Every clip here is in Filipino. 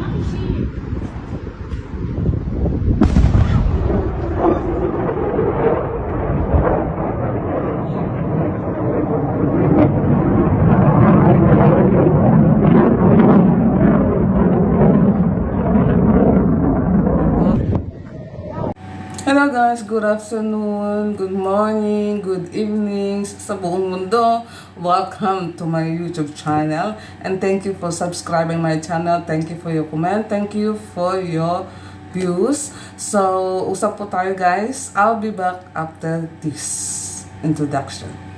Thank you. Hello guys, good afternoon, good morning, good evening sa buong mundo. Welcome to my YouTube channel and thank you for subscribing my channel. Thank you for your comment. Thank you for your views. So, usap po tayo guys. I'll be back after this introduction.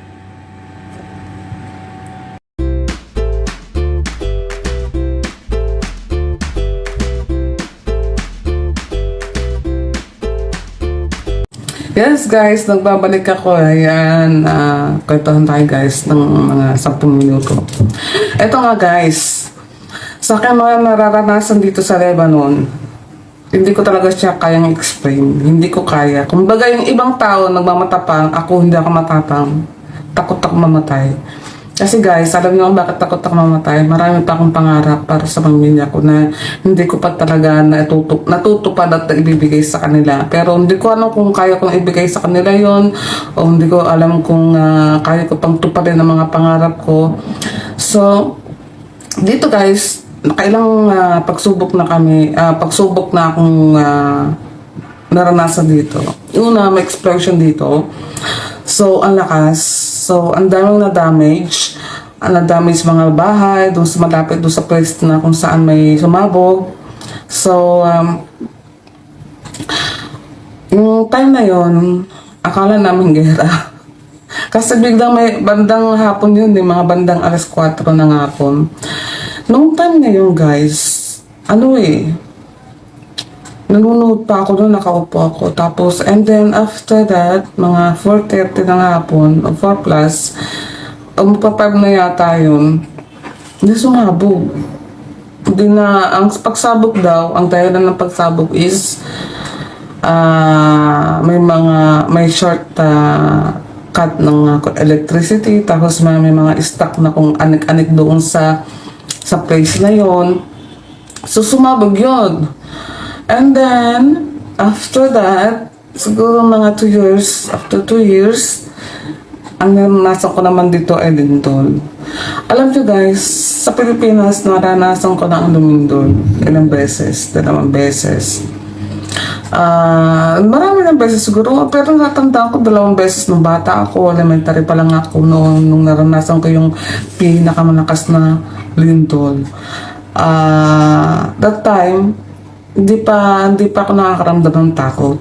Yes guys, nagbabalik ako. Ayan, uh, kwentuhan tayo guys ng mga 10 minuto. Ito nga guys, sa akin mga nararanasan dito sa Lebanon, hindi ko talaga siya kayang explain. Hindi ko kaya. Kumbaga yung ibang tao nagmamatapang, ako hindi ako matapang. Takot ako mamatay. Kasi guys, alam niyo bakit takot ako mamatay? Marami pa akong pangarap para sa pamilya ko na hindi ko pa talaga natutup, natutupad at ibibigay sa kanila. Pero hindi ko alam kung kaya kong ibigay sa kanila yon o hindi ko alam kung ah, kaya ko pang tupadin ang mga pangarap ko. So, dito guys, nakailang ah, pagsubok na kami, ah, pagsubok na akong ah, naranasan dito. Una, may explosion dito. So, ang lakas. So, ang daming na-damage. Ang na-damage mga bahay, doon sa malapit doon sa place na kung saan may sumabog. So, um, yung time na yon akala namin gera. Kasi biglang may bandang hapon yun, di mga bandang alas 4 ng hapon. Nung time na yun, guys, ano eh, nanonood pa ako doon, nakaupo ako. Tapos, and then after that, mga 4.30 ng hapon, o 4 plus, um, papag na yata yun, hindi sumabog. Hindi na, ang pagsabog daw, ang dahilan ng pagsabog is, ah may mga, may short ah, cut ng ah, electricity, tapos may, may mga stuck na kung anik-anik doon sa, sa place na yon So, sumabog yun. And then, after that, siguro mga 2 years, after 2 years, ang naranasan ko naman dito ay lindol. Alam nyo guys, sa Pilipinas, naranasan ko na ang lumindol. Ilang beses, dalawang beses. Ah, marami ng beses siguro, pero natandaan ko dalawang beses nung bata ako, elementary pa lang ako noon, nung naranasan ko yung pinakamalakas na lindol. Ah, that time, hindi pa hindi pa ako nakakaramdam ng takot.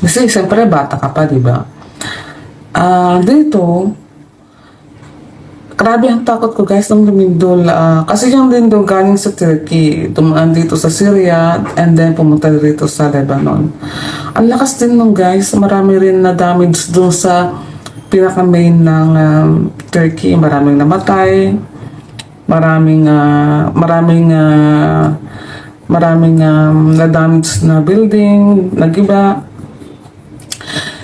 Kasi siyempre bata ka pa, di ba? Ah, dito grabe ang takot ko guys ng lumindol. Ah, kasi yung lindol galing sa Turkey, tumaan dito sa Syria, and then pumunta dito sa Lebanon. Ang lakas din nung guys, marami rin na damage dun sa pinaka-main ng um, Turkey. Maraming namatay, maraming ah, maraming ah, maraming um, na-damage na building, nagiba.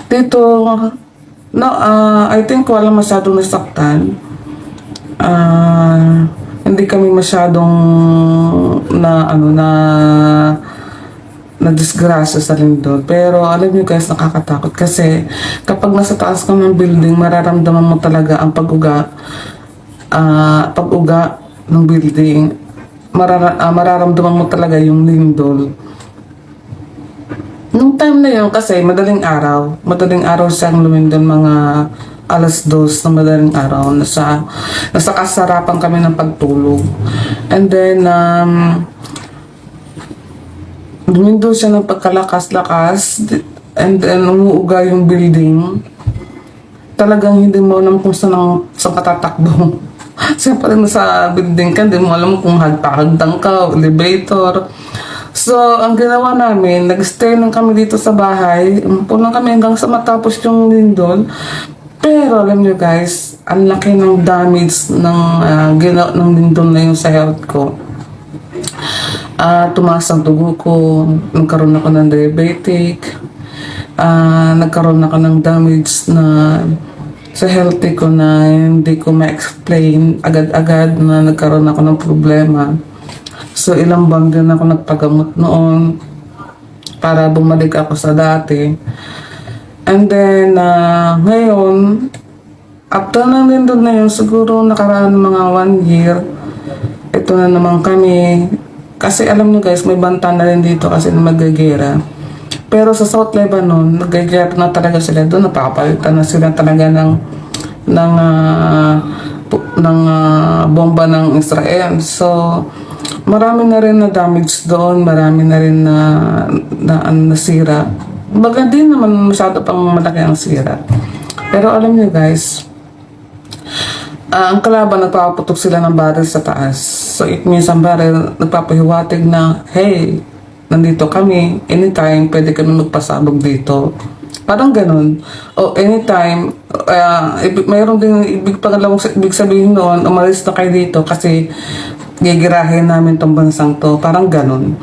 Dito, no, ah, I think wala masyadong nasaktan. Ah, hindi kami masyadong na ano na na disgrasya sa lindol. Pero alam niyo guys, nakakatakot kasi kapag nasa taas ka ng building, mararamdaman mo talaga ang pag-uga ah pag-uga ng building. Marara, ah, mararamdaman mo talaga yung lindol. Nung time na yun, kasi madaling araw, madaling araw siyang lumindol mga alas dos ng madaling araw. Nasa, nasa kasarapan kami ng pagtulog. And then, um, lumindol siya ng pagkalakas-lakas. And then, umuuga yung building. Talagang hindi mo alam kung saan, ang, saan ka tatakbo. Siyempre, nasa building ka, hindi mo alam kung hagpa-hagdang ka, elevator. So, ang ginawa namin, nag-stay lang kami dito sa bahay. Umupo lang kami hanggang sa matapos yung lindol. Pero, alam nyo guys, ang laki ng damage ng, uh, gina- ng lindol na yung sa health ko. Ah, tumaas ang dugo ko, nagkaroon ako ng diabetic, ah, nagkaroon ako ng damage na sa healthy ko na hindi ko ma-explain agad-agad na nagkaroon ako ng problema. So ilang buwan din ako nagpagamot noon para bumalik ako sa dati. And then, ah, ngayon, after na din doon na yun, siguro nakaraan mga one year, ito na naman kami. Kasi alam nyo guys, may banta na rin dito kasi na magagera. Pero sa South Lebanon, nagagera na talaga sila doon. Napapalitan na sila talaga ng ng pu- ng ah, bomba ng Israel. So, marami na rin na damage doon, marami na rin na na, ano, nasira. Baga din naman masyado pang malaki ang sira. Pero alam niyo guys, Ah, ang kalaban, nagpapaputok sila ng baril sa taas. So, it means ang baril, nagpapahiwatig na, hey, nandito kami, anytime, pwede kami magpasabog dito. Parang ganun. O anytime, uh, mayroon din, ibig pangalawang ibig sabihin noon, umalis na kayo dito kasi gigirahin namin tong bansang to. Parang ganun.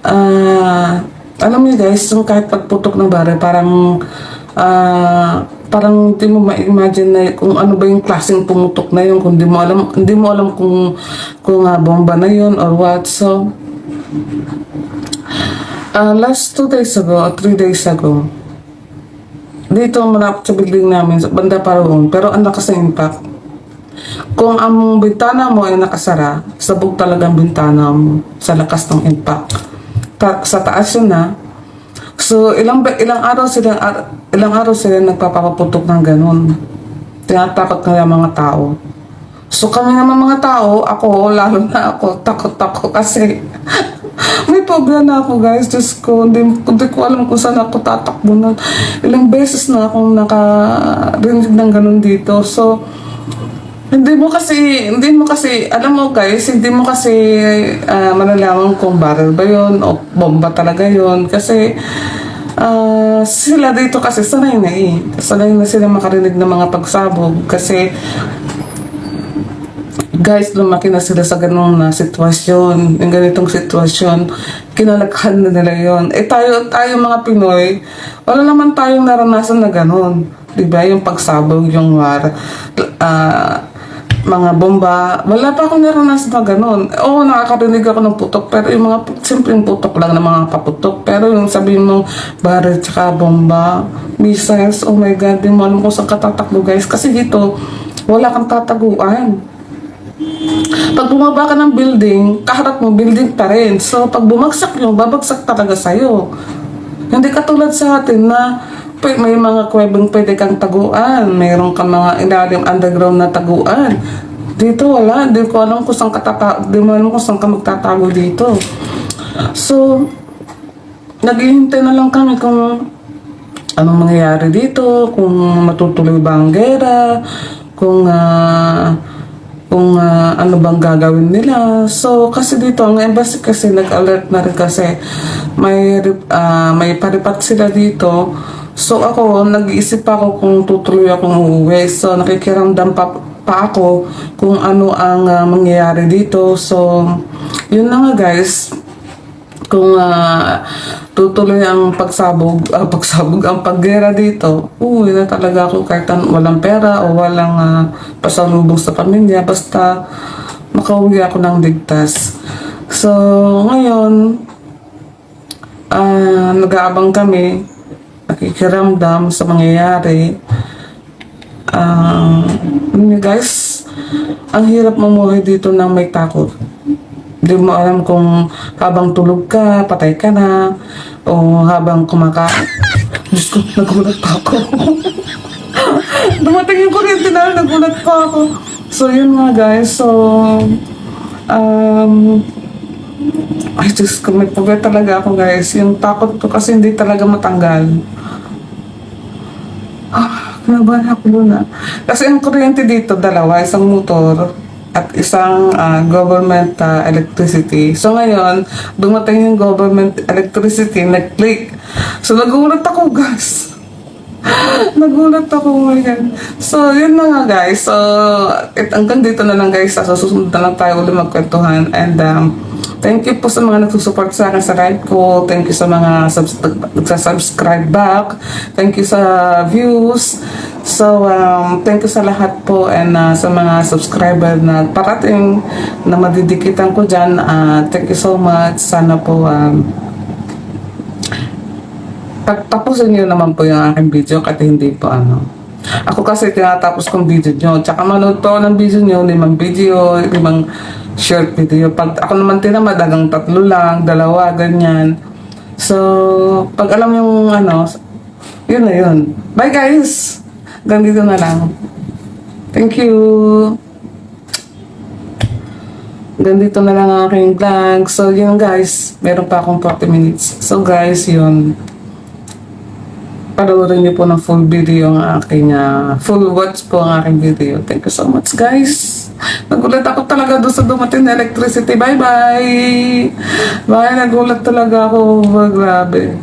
Ah, alam niyo guys, yung kahit pagputok ng baril, parang ah parang hindi mo ma-imagine na kung ano ba yung klaseng pumutok na yun, kung hindi mo alam, hindi mo alam kung kung ah, bomba na yun or what. So, ah last two days ago, or three days ago, dito malapit sa building namin, sa banda pa pero ang lakas ng impact. Kung ang bintana mo ay nakasara, sabog talaga ang bintana mo sa lakas ng impact. Ta- sa taas yun na. So, ilang ilang araw sila ar- ilang araw sila nagpapaputok ng ganun. Tinatakot yung mga tao. So kami naman mga tao, ako, lalo na ako, takot ako kasi may phobia na ako guys. Diyos ko, hindi, hindi ko alam kung saan ako tatakbo na. Ilang beses na akong nakarinig ng ganun dito. So, hindi mo kasi, hindi mo kasi, alam mo guys, hindi mo kasi ah, malalaman kung barrel ba yun o bomba talaga yun. Kasi ah, sila dito kasi sanay na eh. Sanay na sila makarinig ng mga pagsabog. Kasi guys, lumaki na sila sa ganung na sitwasyon, yung ganitong sitwasyon, kinalakhan na nila yon. Eh tayo, tayo mga Pinoy, wala naman tayong naranasan na ganun. Ba? Yung pagsabog, yung war, ah, mga bomba, wala pa akong naranasan na ganun. Oo, nakakarinig ako ng putok, pero yung mga simpleng putok lang na mga paputok. Pero yung sabihin mo, baril tsaka bomba, missiles, oh my God, di mo alam kung saan katatakbo guys. Kasi dito, wala kang tataguan. Pag bumaba ka ng building, kaharap mo, building pa rin. So, pag bumagsak yung, babagsak talaga sa'yo. Hindi katulad sa atin na may mga kwebeng pwede kang taguan. Mayroon kang mga ilalim underground na taguan. Dito wala. Hindi ko alam kung saan ka, tata- di mo alam kung saan ka magtatago dito. So, naghihintay na lang kami kung anong mangyayari dito, kung matutuloy ba ang gera, kung ah, kung ah, ano bang gagawin nila. So, kasi dito, ang embassy kasi nag-alert na rin kasi may, ah, may paripat sila dito. So, ako, nag-iisip pa ako kung tutuloy akong uuwi. So, nakikiramdam pa, pa ako kung ano ang ah, mangyayari dito. So, yun na nga guys kung ah, tutuloy ang pagsabog, ah, pagsabog ang paggera dito, uwi na talaga ako kahit an- walang pera o walang ah, pasalubong sa pamilya, basta makauwi ako ng ligtas. So, ngayon, ah, nag-aabang kami, nakikiramdam sa mangyayari. Um, guys, ang hirap mamuhay dito ng may takot. Hindi mo alam kung habang tulog ka, patay ka na, o habang kumakain. Diyos ko, nagulat pa ako. Dumating yung kuryente na, nagulat pa ako. So, yun nga guys. So, um, ay, Diyos ko, may pagod talaga ako guys. Yung takot ko kasi hindi talaga matanggal. Ah, kinabahan ako doon ah. Kasi ang kuryente dito, dalawa, isang motor at isang ah, government ah, electricity. So ngayon, dumating yung government electricity, nag-click. So nagulat ako, guys. nagulat ako, oh. So, yun na nga, guys. So, it, hanggang dito na lang, guys. Sa susunod na lang tayo ulit magkwentuhan. And, um, Thank you po sa mga nagsusupport sa akin sa live ko. Thank you sa mga subs- nagsasubscribe back. Thank you sa views. So, um, thank you sa lahat po and uh, sa mga subscriber na parating na madidikitan ko dyan. Uh, thank you so much. Sana po um, pagtapusin nyo naman po yung aking video kasi hindi po ano. Ako kasi tinatapos kong video nyo. Tsaka manood po ng video nyo, limang video, limang short video. Pag ako naman tinamad, hanggang tatlo lang, dalawa, ganyan. So, pag alam yung ano, yun na yun. Bye guys! Ganito na lang. Thank you! Ganito na lang ang aking vlog. So, yun guys, meron pa akong 40 minutes. So guys, yun panoorin niyo po ng full video ang aking, ah, full watch po ang aking video. Thank you so much, guys. Nagulat ako talaga doon sa dumating na electricity. Bye-bye! Bye, nagulat talaga ako. Grabe.